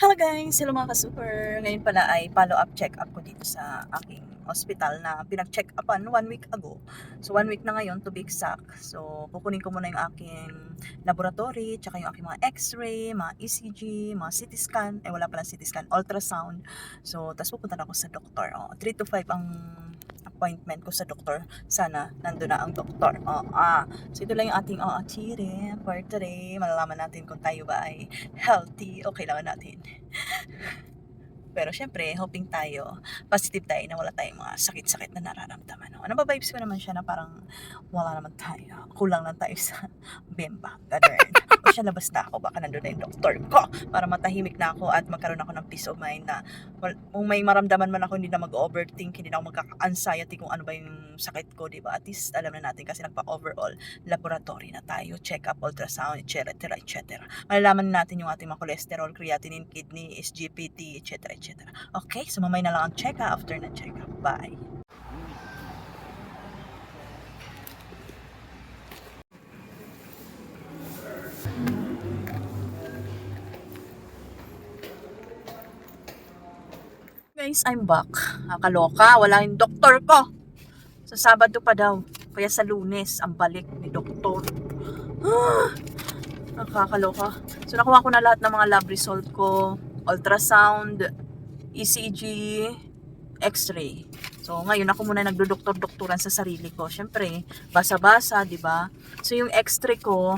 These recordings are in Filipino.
Hello guys! Hello mga ka-super! Ngayon pala ay follow-up check-up ko dito sa aking hospital na pinag-check upan one week ago. So one week na ngayon to be exact. So kukunin ko muna yung aking laboratory, tsaka yung aking mga x-ray, mga ECG, mga CT scan, eh wala palang CT scan, ultrasound. So tapos pupunta na ako sa doktor. Oh, 3 to 5 ang appointment ko sa doktor. Sana nandun na ang doktor. Oh, ah. So ito lang yung ating oh, chire for today. Malalaman natin kung tayo ba ay healthy o kailangan natin. Pero syempre, hoping tayo, positive tayo na wala tayong mga sakit-sakit na nararamdaman. No? Nababibes ko naman siya na parang wala naman tayo. Kulang lang tayo sa bemba. Ganun. o siya labas na ako, baka nandun na yung doktor ko para matahimik na ako at magkaroon ako ng peace of mind na well, kung may maramdaman man ako, hindi na mag-overthink, hindi na ako magkaka-anxiety kung ano ba yung sakit ko, di ba? At least alam na natin kasi nagpa-overall laboratory na tayo, check-up, ultrasound, etc. etc. Malalaman natin yung ating mga cholesterol, creatinine, kidney, SGPT, etc. etc. Okay, so mamay na lang ang check-up after na check-up. Bye! Guys, I'm back. Nakakaloka, wala yung doktor ko. Sa Sabado pa daw. Kaya sa lunes, ang balik ni doktor. Ah, nakakaloka. So, nakuha ko na lahat ng mga lab result ko. Ultrasound, ECG, x-ray. So, ngayon ako muna nagdodoktor-doktoran sa sarili ko. Siyempre, basa-basa, di ba? So, yung x-ray ko,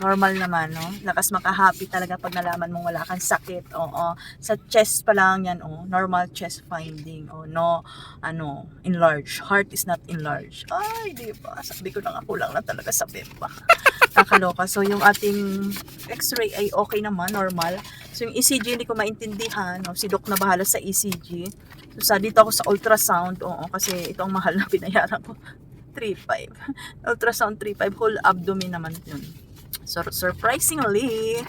normal naman, no? Lakas makahappy talaga pag nalaman mong wala kang sakit. Oo. Sa chest pa lang yan, oh. Normal chest finding. Oh, no, ano, enlarged. Heart is not enlarged. Ay, di ba? Sabi ko lang ako lang na talaga sa bemba. Kakaloka. So, yung ating x-ray ay okay naman, normal. So, yung ECG hindi ko maintindihan. No? Si Doc na bahala sa ECG. So, sa dito ako sa ultrasound. Oo, kasi ito ang mahal na binayaran ko. 3.5. Ultrasound 3.5. Whole abdomen naman yun. So, surprisingly,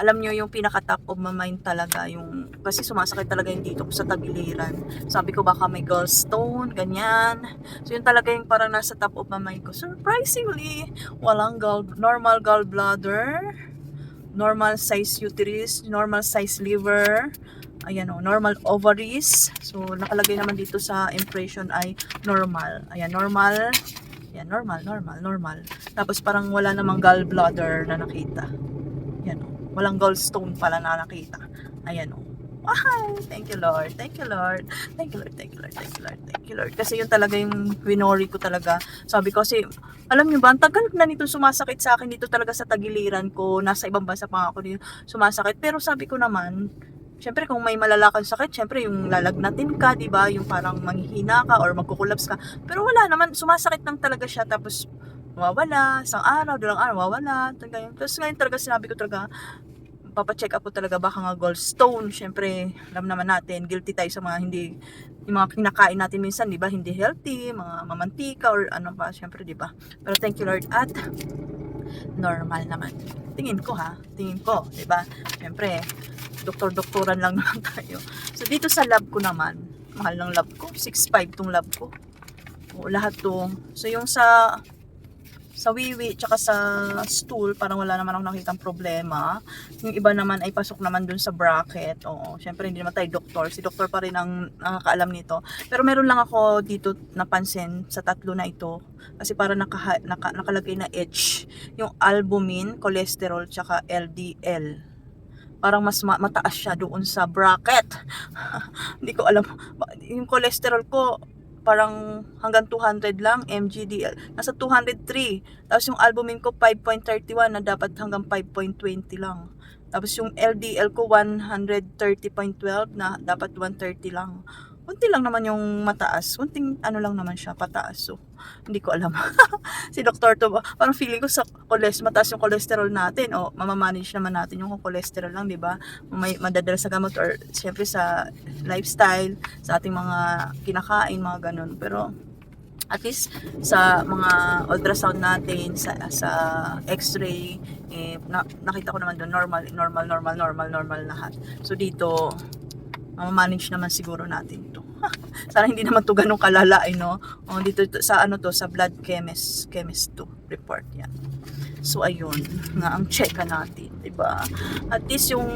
alam nyo yung pinaka top of my mind talaga yung kasi sumasakit talaga yung dito ko sa tagiliran. Sabi ko baka may gallstone ganyan. So yun talaga yung parang nasa top of my mind ko. Surprisingly walang gall normal gallbladder normal size uterus normal size liver ayan o normal ovaries. So nakalagay naman dito sa impression ay normal. Ayan normal yan normal normal normal tapos parang wala namang gallbladder na nakita yan o walang gallstone pala na nakita. Ayan o. Wow! Thank you Lord. Thank you Lord. Thank you Lord. Thank you Lord. Thank you Lord. Thank you Lord. Kasi yun talaga yung winori ko talaga. Sabi ko kasi, alam niyo ba, ang tagal na nito sumasakit sa akin dito talaga sa tagiliran ko. Nasa ibang bansa pa ako dito sumasakit. Pero sabi ko naman, Siyempre, kung may malalakang sakit, siyempre, yung lalagnatin ka, di ba? Yung parang manghihina ka or magkukulaps ka. Pero wala naman, sumasakit lang talaga siya. Tapos, mawawala, isang araw, dalang araw, mawawala. Yun. Tapos ngayon talaga sinabi ko talaga, papacheck up ko talaga baka nga gallstone. Siyempre, alam naman natin, guilty tayo sa mga hindi, yung mga kinakain natin minsan, di ba, hindi healthy, mga mamantika or ano pa, siyempre, di ba. Pero thank you Lord at normal naman. Tingin ko ha, tingin ko, di ba? Siyempre, doktor-doktoran lang naman tayo. So, dito sa lab ko naman, mahal ng lab ko, 6.5 tong lab ko. O, lahat to. So, yung sa sa wiwi tsaka sa stool, parang wala naman akong nakitang problema. Yung iba naman ay pasok naman dun sa bracket. Oo, syempre hindi naman tayo doktor. Si doktor pa rin ang nakakaalam nito. Pero meron lang ako dito napansin sa tatlo na ito. Kasi para naka, naka, nakalagay na H. Yung albumin, cholesterol, tsaka LDL parang mas ma- mataas siya doon sa bracket. Hindi ko alam. Yung cholesterol ko, parang hanggang 200 lang, MGDL. Nasa 203. Tapos yung albumin ko, 5.31 na dapat hanggang 5.20 lang. Tapos yung LDL ko, 130.12 na dapat 130 lang. Kunti lang naman yung mataas. Kunting ano lang naman siya, pataas. So, hindi ko alam. si doktor to, parang feeling ko sa cholesterol, mataas yung cholesterol natin. O, mamamanage naman natin yung cholesterol lang, di ba? May madadala sa gamot or siyempre sa lifestyle, sa ating mga kinakain, mga ganun. Pero, at least sa mga ultrasound natin, sa, sa x-ray, eh, na, nakita ko naman doon, normal, normal, normal, normal, normal lahat. So, dito, manage naman siguro natin to. Sana hindi naman to ganun kalala, eh, no? O, dito to- sa ano to, sa blood chemist, chemist to report yan. So, ayun, nga ang checka natin, 'di ba? At least yung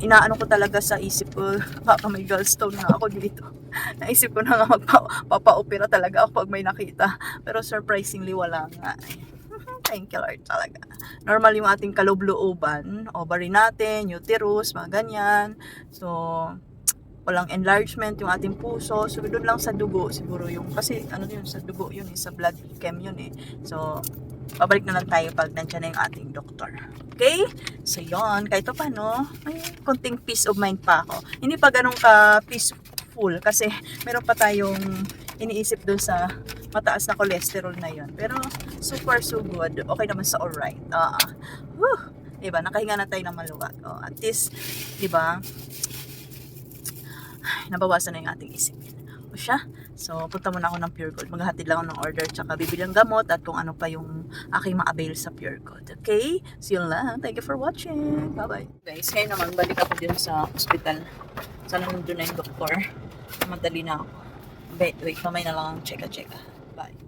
inaano ko talaga sa isip ko, baka may gallstone na ako dito. Naisip ko na nga magpapa-opera talaga ako pag may nakita. Pero surprisingly, wala nga. Thank you Lord talaga. Normal yung ating kaloob-looban, ovary natin, uterus, mga ganyan. So, walang enlargement yung ating puso. So, doon lang sa dugo siguro yung, kasi ano yun, sa dugo yun, eh, sa blood chem yun eh. So, babalik na lang tayo pag nandiyan na yung ating doktor. Okay? So, yon kahit pa paano, may konting peace of mind pa ako. Hindi pa ganun ka peaceful kasi meron pa tayong iniisip dun sa mataas na cholesterol na yon Pero, super so good. Okay naman sa alright. Uh, whew, diba? Nakahinga na tayo ng maluwag. Oh, at least, diba? Nabawasan na yung ating isipin. O siya? So, punta muna ako ng Pure Gold. Maghahatid lang ako ng order, tsaka bibili ng gamot at kung ano pa yung aking ma-avail sa Pure Gold. Okay? So, yun lang. Thank you for watching. Bye-bye. Guys, ngayon naman, balik ako din sa hospital. Sana nandun na yung doktor. Madali na ako. Wait, wait. Mamay na lang ang cheka-cheka. Bye.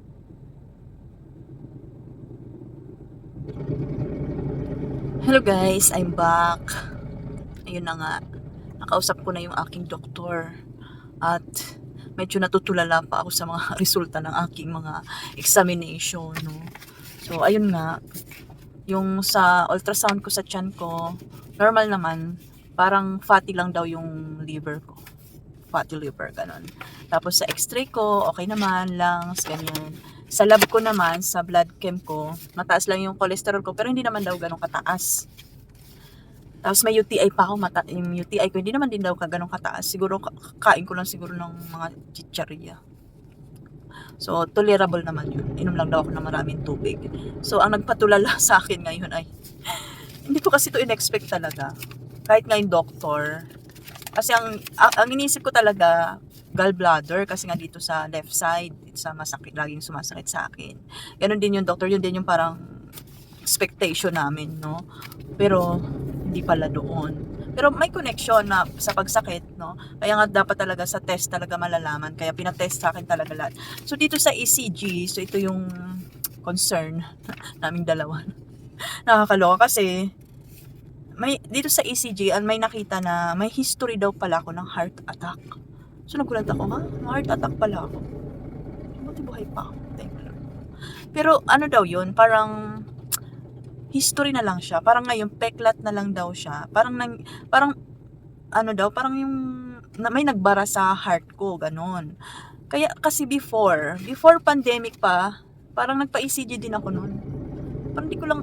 Hello guys, I'm back. Ayun na nga. Nakausap ko na yung aking doktor. At medyo natutulala pa ako sa mga resulta ng aking mga examination, no. So, ayun nga, yung sa ultrasound ko sa tiyan ko, normal naman, parang fatty lang daw yung liver ko. Fatty liver, ganun. Tapos sa x-ray ko, okay naman, lungs, ganyan. Sa lab ko naman, sa blood chem ko, mataas lang yung cholesterol ko, pero hindi naman daw ganun kataas. Tapos may UTI pa ako, mata yung UTI ko, hindi naman din daw ka ganun kataas. Siguro, ka- kain ko lang siguro ng mga chicharia. So, tolerable naman yun. Inom lang daw ako ng maraming tubig. So, ang nagpatulala sa akin ngayon ay, hindi ko kasi to in-expect talaga. Kahit nga doctor. Kasi ang, ang, ang inisip ko talaga, gallbladder kasi nga dito sa left side, sa masakit, laging sumasakit sa akin. Ganon din yung doctor, yun din yung parang expectation namin, no? Pero, hindi pala doon. Pero may connection na sa pagsakit, no? Kaya nga dapat talaga sa test talaga malalaman. Kaya pinatest sa akin talaga lahat. So, dito sa ECG, so ito yung concern naming dalawa. Nakakaloka kasi may dito sa ECG, ang may nakita na may history daw pala ako ng heart attack. So nagulat ako, ha? Heart attack pala ako. Buti buhay pa ako. Thank you. Pero ano daw yun, parang history na lang siya. Parang ngayon, peklat na lang daw siya. Parang, nang, parang, ano daw, parang yung, na, may nagbara sa heart ko, ganon. Kaya, kasi before, before pandemic pa, parang nagpa-ECG din ako noon. Parang di ko lang,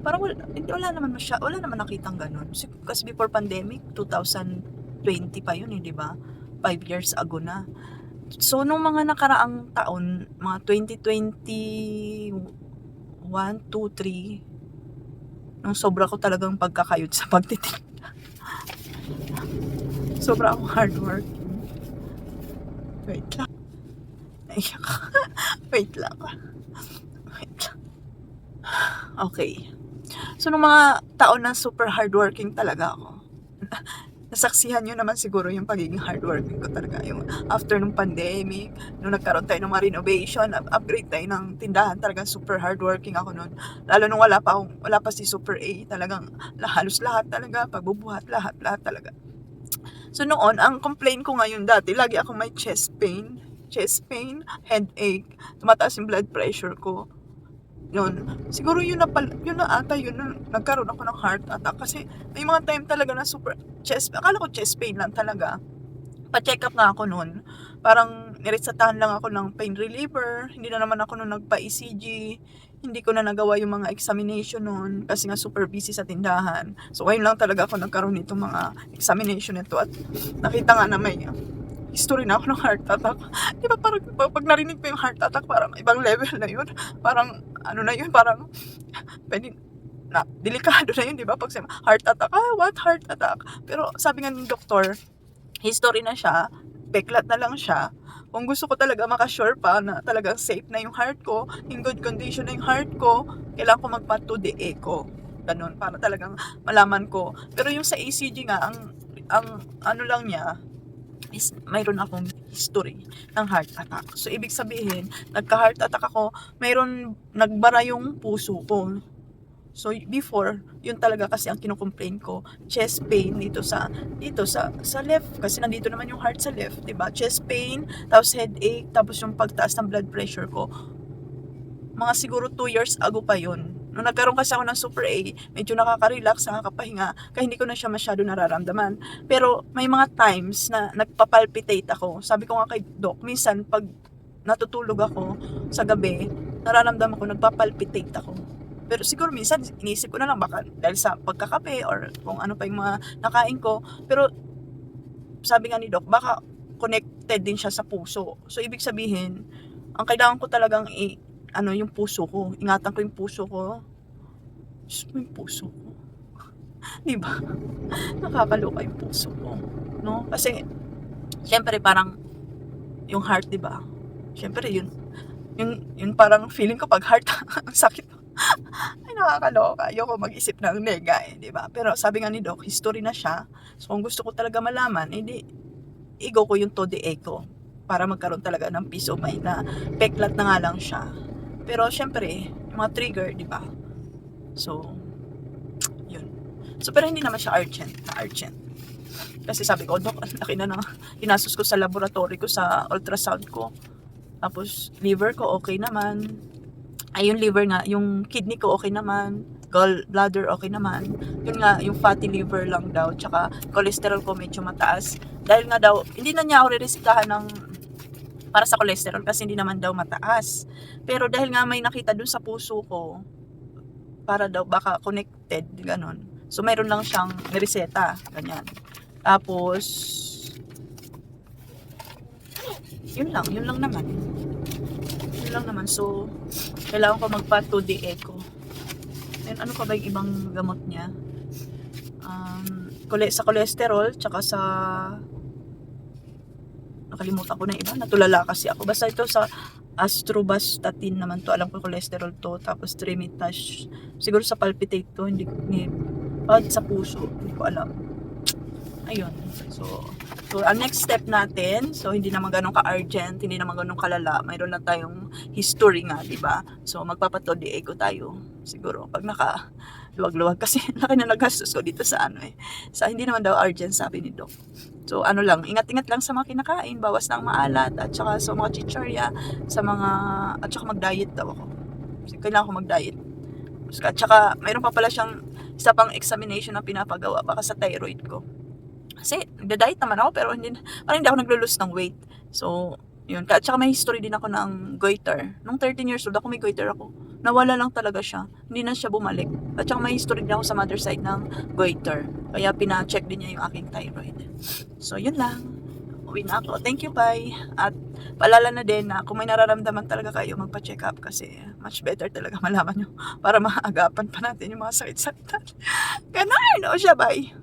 parang wala, hindi, wala naman masya, wala naman nakitang ganon. Kasi, kasi before pandemic, 2020 pa yun eh, di ba? 5 years ago na. So, nung mga nakaraang taon, mga 2020, 1, 2, 3, nung sobra ko talagang pagkakayod sa pagtitinda. sobra akong hard work. Wait lang. Naiyak. Wait lang. Wait lang. Okay. So, nung mga taon na super hardworking talaga ako, nasaksihan nyo naman siguro yung pagiging hardworking ko talaga. Yung after nung pandemic, nung nagkaroon tayo ng mga renovation, up- upgrade tayo ng tindahan, talagang super hardworking ako noon. Lalo nung wala pa, akong, wala pa si Super A, talagang halos lahat talaga, pagbubuhat, lahat, lahat talaga. So noon, ang complaint ko ngayon dati, lagi akong may chest pain, chest pain, headache, tumataas yung blood pressure ko. Yun. Siguro yun na, pal- yun na ata, yun na nagkaroon ako ng heart attack. Kasi may mga time talaga na super chest, akala ko chest pain lang talaga. Pa-check up nga ako noon. Parang niresetahan lang ako ng pain reliever. Hindi na naman ako noon nagpa-ECG. Hindi ko na nagawa yung mga examination noon kasi nga super busy sa tindahan. So ngayon lang talaga ako nagkaroon nitong mga examination nito at nakita nga na may history na ako ng heart attack. Di ba parang pag, narinig ko yung heart attack, parang ibang level na yun. Parang ano na yun, parang pwede, na, delikado na yun, di ba? Pag sabi, heart attack, ah, what heart attack? Pero sabi nga ng doktor, history na siya, beklat na lang siya. Kung gusto ko talaga makasure pa na talagang safe na yung heart ko, in good condition na yung heart ko, kailangan ko magpa 2D echo. Ganun, para talagang malaman ko. Pero yung sa ECG nga, ang, ang ano lang niya, is mayroon akong history ng heart attack. So, ibig sabihin, nagka-heart attack ako, mayroon, nagbara yung puso ko. So before, yun talaga kasi ang kinukomplain ko, chest pain dito sa dito sa sa left kasi nandito naman yung heart sa left, 'di ba? Chest pain, tapos headache, tapos yung pagtaas ng blood pressure ko. Mga siguro 2 years ago pa yun. Nung nagkaroon kasi ako ng Super A, medyo nakaka-relax, nakakapahinga, kaya hindi ko na siya masyado nararamdaman. Pero may mga times na nagpapalpitate ako. Sabi ko nga kay Doc, minsan pag natutulog ako sa gabi, nararamdaman ko, nagpapalpitate ako. Pero siguro minsan, inisip ko na lang baka dahil sa pagkakape or kung ano pa yung mga nakain ko. Pero sabi nga ni Doc, baka connected din siya sa puso. So, ibig sabihin, ang kailangan ko talagang i, ano, yung puso ko. Ingatan ko yung puso ko. Diyos yung puso ko. Di ba? Nakakaloka yung puso ko. No? Kasi, syempre parang, yung heart, di ba? Syempre, yun, yung, yun parang feeling ko pag heart, ang sakit. Ay, nakakaloka. Ayoko mag-isip ng nega eh, di ba? Pero sabi nga ni Doc, history na siya. So, kung gusto ko talaga malaman, edi, igo ko yung to the echo para magkaroon talaga ng peace of mind na peklat na nga lang siya. Pero, syempre, mga trigger, di ba? So, yun. So, pero hindi naman siya urgent, na urgent. Kasi sabi ko, Doc, ang laki na ng hinastos ko sa laboratory ko, sa ultrasound ko. Tapos, liver ko, okay naman. Ay, yung liver nga, yung kidney ko, okay naman. Gallbladder, okay naman. Yun nga, yung fatty liver lang daw. Tsaka, cholesterol ko medyo mataas. Dahil nga daw, hindi na niya ako ririsikahan ng para sa cholesterol kasi hindi naman daw mataas. Pero dahil nga may nakita dun sa puso ko, para daw baka connected, ganon. So, mayroon lang siyang reseta, ganyan. Tapos, yun lang, yun lang naman. Yun lang naman. So, kailangan ko magpa 2D echo. Then, ano pa ba yung ibang gamot niya? Um, sa cholesterol, tsaka sa nakalimutan ko na iba, natulala kasi ako. Basta ito sa astrobastatin naman to, alam ko cholesterol to, tapos trimitage, siguro sa palpitate to, hindi, ni, ah, sa puso, hindi ko alam. Ayun, so, so ang next step natin, so hindi naman ganun ka-urgent, hindi naman ganun kalala, mayroon na tayong history nga, di ba? So magpapato di echo tayo, siguro, pag naka, luwag-luwag kasi laki na nagastos ko dito sa ano eh. Sa hindi naman daw urgent sabi ni Doc. So ano lang, ingat-ingat lang sa mga kinakain, bawas ng maalat at saka sa mga chichorya, sa mga at saka mag-diet daw ako. Kasi kailangan ko mag-diet. At saka mayroon pa pala siyang isa pang examination na pinapagawa baka sa thyroid ko. Kasi nagda-diet naman ako pero hindi parang hindi ako naglo-lose ng weight. So, yun. At saka may history din ako ng goiter. Nung 13 years old ako may goiter ako. Nawala lang talaga siya. Hindi na siya bumalik. At saka may history din ako sa mother side ng goiter. Kaya pina-check din niya yung aking thyroid. So, yun lang. Uwi na ako. Thank you, bye. At paalala na din na kung may nararamdaman talaga kayo, magpa-check up kasi much better talaga malaman nyo para maagapan pa natin yung mga sakit-sakit. Ganun! O siya, bye.